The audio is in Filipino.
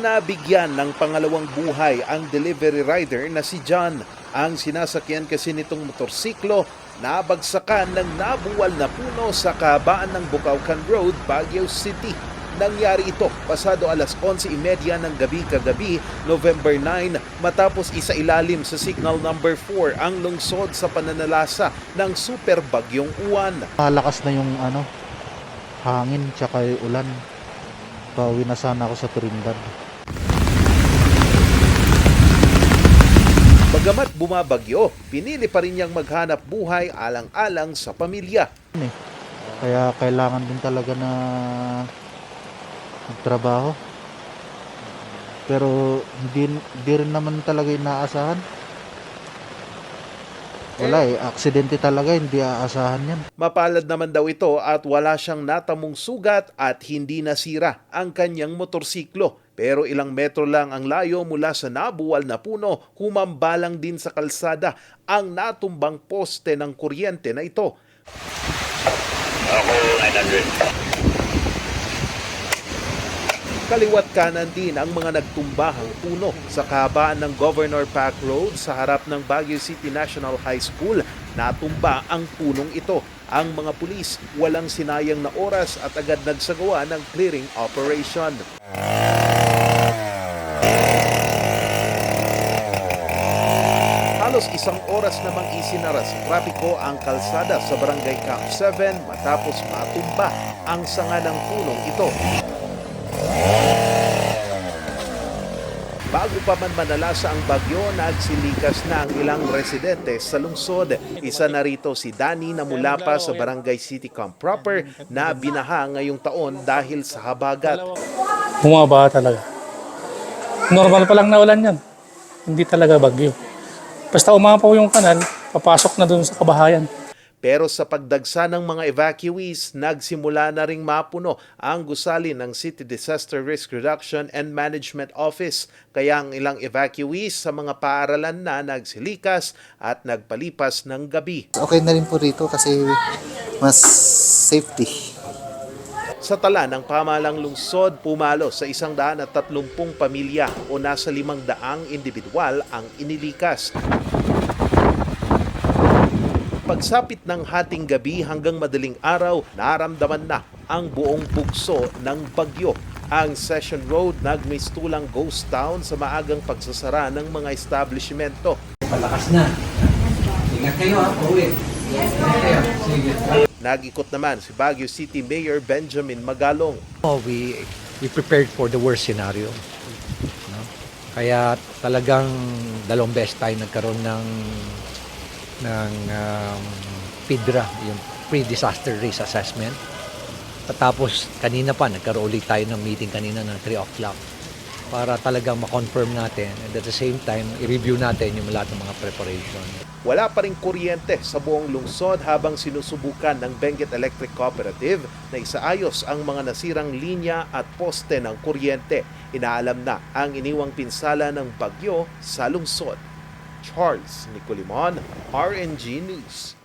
Nabigyan ng pangalawang buhay ang delivery rider na si John. Ang sinasakyan kasi nitong motorsiklo nabagsakan ng nabuwal na puno sa kabaan ng Bukaucan Road, Baguio City. Nangyari ito pasado alas 11.30 ng gabi kagabi, November 9, matapos isa ilalim sa signal number 4 ang lungsod sa pananalasa ng super bagyong uwan. Malakas na yung ano, hangin tsaka yung ulan. Pauwi na sana ako sa Trinidad. Bagamat bumabagyo, pinili pa rin niyang maghanap buhay alang-alang sa pamilya. Kaya kailangan din talaga na magtrabaho. Pero hindi, hindi rin naman talaga inaasahan. Wala eh, aksidente talaga, hindi aasahan yan. Mapalad naman daw ito at wala siyang natamong sugat at hindi nasira ang kanyang motorsiklo. Pero ilang metro lang ang layo mula sa nabuwal na puno, humambalang din sa kalsada ang natumbang poste ng kuryente na ito. Ako, 900. Kaliwat kanan din ang mga nagtumbahang puno sa kabaan ng Governor Park Road sa harap ng Baguio City National High School. Natumba ang punong ito. Ang mga pulis walang sinayang na oras at agad nagsagawa ng clearing operation. Isang oras namang isinara sa trapiko ang kalsada sa Barangay Camp 7 matapos matumba ang sanga ng punong ito. Bago pa man manalasa ang bagyo, nagsilikas na ang ilang residente sa lungsod. Isa na rito si Danny na mula pa sa Barangay City Camp proper na binaha ngayong taon dahil sa habagat. Bumaba talaga. Normal pa lang na ulan yan. Hindi talaga bagyo. Basta umapaw yung kanal, papasok na dun sa kabahayan. Pero sa pagdagsa ng mga evacuees, nagsimula na ring mapuno ang gusali ng City Disaster Risk Reduction and Management Office. Kaya ang ilang evacuees sa mga paaralan na nagsilikas at nagpalipas ng gabi. okay na rin po rito kasi mas safety. Sa tala ng pamalang lungsod, pumalo sa isang daan at tatlumpung pamilya o nasa limang daang individual ang inilikas. Pagsapit ng hating gabi hanggang madaling araw, naramdaman na ang buong bugso ng bagyo. Ang Session Road nagmistulang ghost town sa maagang pagsasara ng mga establishmento. Palakas na. Ingat kayo ha, pauwi. Kayo. Sige. Nag-ikot naman si Baguio City Mayor Benjamin Magalong. Oh, we we prepared for the worst scenario. No? Kaya talagang dalawang beses tayo nagkaroon ng ng um, PIDRA, yung pre-disaster risk assessment. Tapos kanina pa nagkaroon ulit tayo ng meeting kanina ng 3 o'clock para talagang ma-confirm natin and at the same time i-review natin yung lahat ng mga preparation. Wala pa rin kuryente sa buong lungsod habang sinusubukan ng Benguet Electric Cooperative na isaayos ang mga nasirang linya at poste ng kuryente. Inaalam na ang iniwang pinsala ng bagyo sa lungsod. Charles Nicolimon, RNG News.